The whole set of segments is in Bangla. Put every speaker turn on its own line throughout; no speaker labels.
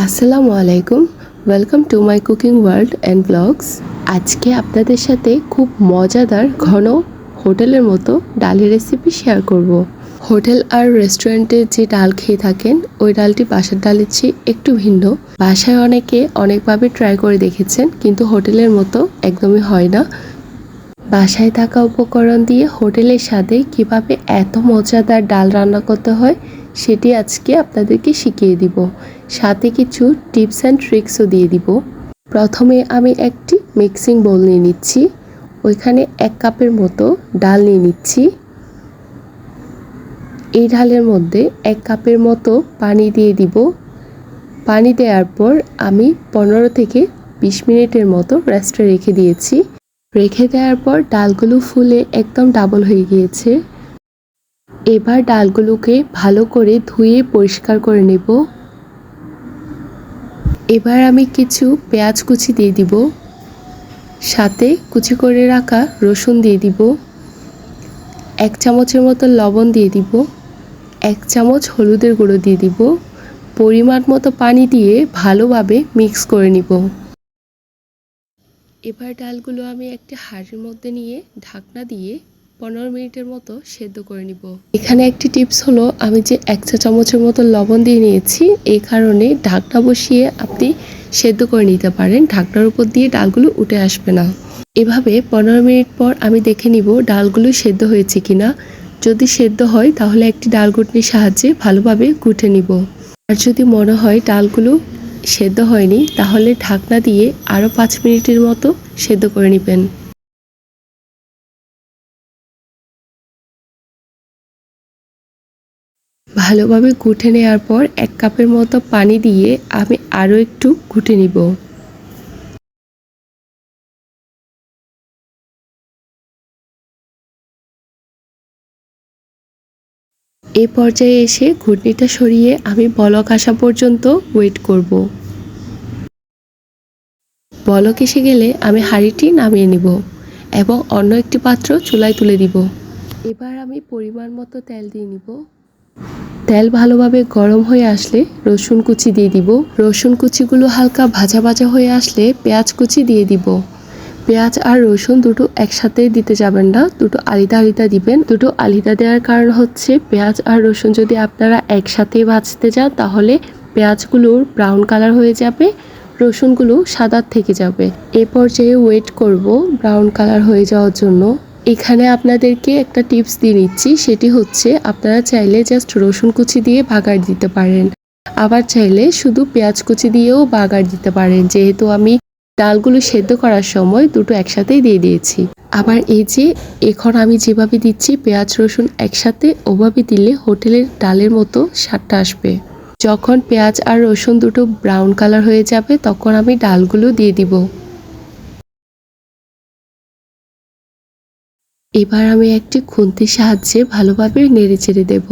আসসালামু আলাইকুম। Welcome to my cooking world and blogs আজকে আপনাদের সাথে খুব মজাদার ঘন হোটেলের মতো ডালের রেসিপি শেয়ার করব। হোটেল আর রেস্টুরেন্টে যে ডাল খেয়ে থাকেন, ওই ডালটি বাসার ডালের চেয়ে একটু ভিন্ন। বাসায় অনেকে অনেকভাবে ট্রাই করে দেখেছেন, কিন্তু হোটেলের মতো একদমই হয় না। বাসায় থাকা উপকরণ দিয়ে হোটেলের স্বাদে কীভাবে এত মজাদার ডাল রান্না করতে হয় সেটি আজকে আপনাদেরকে শিখিয়ে দিব। সাথে কিছু টিপস অ্যান্ড ট্রিক্সও দিয়ে দিব। প্রথমে আমি একটি মিক্সিং বোল নিয়ে নিচ্ছি। ওইখানে এক কাপের মতো ডাল নিয়ে নিচ্ছি। এই ডালের মধ্যে এক কাপের মতো পানি দিয়ে দিব। পানি দেওয়ার পর আমি পনেরো থেকে বিশ মিনিটের মতো রেস্টে রেখে দিয়েছি। রেখে দেওয়ার পর ডালগুলো ফুলে একদম ডাবল হয়ে গিয়েছে। এবার ডালগুলোকে ভালো করে ধুয়ে পরিষ্কার করে নেব। এবার আমি কিছু পেঁয়াজ কুচি দিয়ে দিব। সাথে কুচি করে রাখা রসুন দিয়ে দিব। এক চামচের মতো লবণ দিয়ে দিব। এক চামচ হলুদের গুঁড়ো দিয়ে দিব। পরিমাণ মতো পানি দিয়ে ভালোভাবে মিক্স করে নিব। এবার ডালগুলো আমি একটি হাঁড়ির মধ্যে নিয়ে ঢাকনা দিয়ে পনেরো মিনিটের মতো সেদ্ধ করে নিব। এখানে একটি টিপস হলো, আমি যে এক চা চামচের মতো লবণ দিয়ে নিয়েছি, এই কারণে ঢাকনা বসিয়ে আপনি সেদ্ধ করে নিতে পারেন। ঢাকনার উপর দিয়ে ডালগুলো উঠে আসবে না। এভাবে পনেরো মিনিট পর আমি দেখে নিব ডালগুলো সেদ্ধ হয়েছে কিনা। যদি সেদ্ধ হয়, তাহলে একটি ডাল ঘুটনির সাহায্যে ভালোভাবে গুটে নিব। আর যদি মনে হয় ডালগুলো সেদ্ধ হয়নি, তাহলে ঢাকনা দিয়ে আরও পাঁচ মিনিটের মতো সেদ্ধ করে নেবেন। ভালোভাবে গুটে নেওয়ার পর এক কাপের মতো পানি দিয়ে আমি আরও একটু ঘুটে নিব। এই পর্যায়ে এসে ঘুটনিটা সরিয়ে আমি বলক আসা পর্যন্ত ওয়েট করব। বলক এসে গেলে আমি হাঁড়িটি নামিয়ে নিব এবং অন্য একটি পাত্র চুলায় তুলে দিব। এবার আমি পরিমাণ মতো তেল দিয়ে নিব। তেল ভালোভাবে গরম হয়ে আসলে রসুন কুচি দিয়ে দিব। রসুন কুচিগুলো হালকা ভাজা ভাজা হয়ে আসলে পেঁয়াজ কুচি দিয়ে দিব। পেঁয়াজ আর রসুন দুটো একসাথে দিতে যাবেন না, দুটো আলিদা আলিদা দিবেন। দুটো আলিদা দেওয়ার কারণ হচ্ছে পেঁয়াজ আর রসুন যদি আপনারা একসাথে ভাজতে যান, তাহলে পেঁয়াজগুলোর ব্রাউন কালার হয়ে যাবে, রসুনগুলো সাদার থেকে যাবে। এ পর্যায়ে ওয়েট করব ব্রাউন কালার হয়ে যাওয়ার জন্য। এখানে আপনাদেরকে একটা টিপস দিয়ে নিচ্ছি, সেটি হচ্ছে আপনারা চাইলে জাস্ট রসুন কুচি দিয়ে বাগার দিতে পারেন। আবার চাইলে শুধু পেঁয়াজ কুচি দিয়েও বাগার দিতে পারেন, যেহেতু আমি ডালগুলো সেদ্ধ করার সময় দুটো একসাথেই দিয়ে দিয়েছি। আবার এই যে, এখন আমি যেভাবে দিচ্ছি, পেঁয়াজ, রসুন একসাথে, ওভাবে দিলে হোটেলের ডালের মতো স্বাদটা আসবে। যখন পেঁয়াজ আর রসুন দুটো ব্রাউন কালার হয়ে যাবে, তখন আমি ডালগুলো দিয়ে দিব। এবার আমি একটি খুন্তির সাহায্যে ভালোভাবে নেড়ে চেড়ে দেব।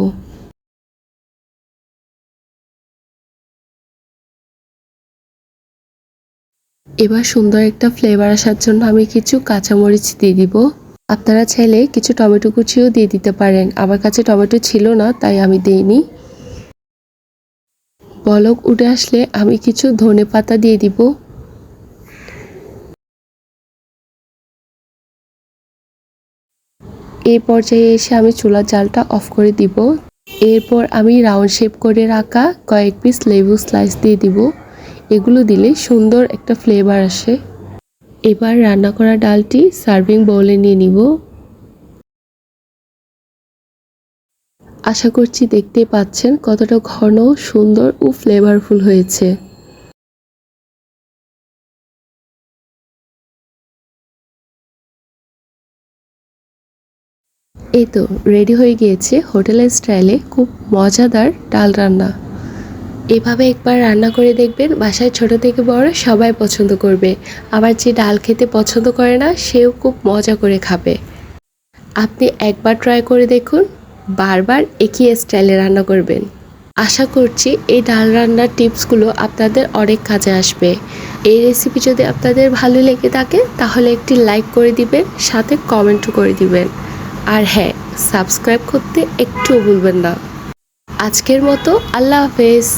এবার সুন্দর একটা ফ্লেভার আসার জন্য আমি কিছু কাঁচামরিচ দিয়ে দিব। আপনারা চাইলে কিছু টমেটো কুচিও দিয়ে দিতে পারেন। আমার কাছে টমেটো ছিল না, তাই আমি দিইনি। বলক উঠে আসলে আমি কিছু ধনে পাতা দিয়ে দিব। এই পর্যায়ে এসে আমি চুলার জালটা অফ করে দিব। এরপর আমি রাউন্ড শেপ করে রাখা কয়েক পিস লেবু স্লাইস দিয়ে দিব। এগুলো দিলে সুন্দর একটা ফ্লেভার আসে। এবার রান্না করা ডালটি সার্ভিং বোলে নিয়ে নিব। আশা করছি দেখতে পাচ্ছেন কতটা ঘন, সুন্দর ও ফ্লেভারফুল হয়েছে। এই তো রেডি হয়ে গিয়েছে হোটেলের স্টাইলে খুব মজাদার ডাল রান্না। এভাবে একবার রান্না করে দেখবেন, বাসায় ছোট থেকে বড় সবাই পছন্দ করবে। আবার যে ডাল খেতে পছন্দ করে না, সেও খুব মজা করে খাবে। আপনি একবার ট্রাই করে দেখুন, বারবার একই স্টাইলে রান্না করবেন। আশা করছি এই ডাল রান্নার টিপসগুলো আপনাদের অনেক কাজে আসবে। এই রেসিপি যদি আপনাদের ভালো লেগে থাকে, তাহলে একটি লাইক করে দিবেন, সাথে কমেন্টও করে দিবেন। আর হ্যাঁ সাবস্ক্রাইব করতে একটুও ভুলবেন না। আজকের মতো আল্লাহ হাফেজ।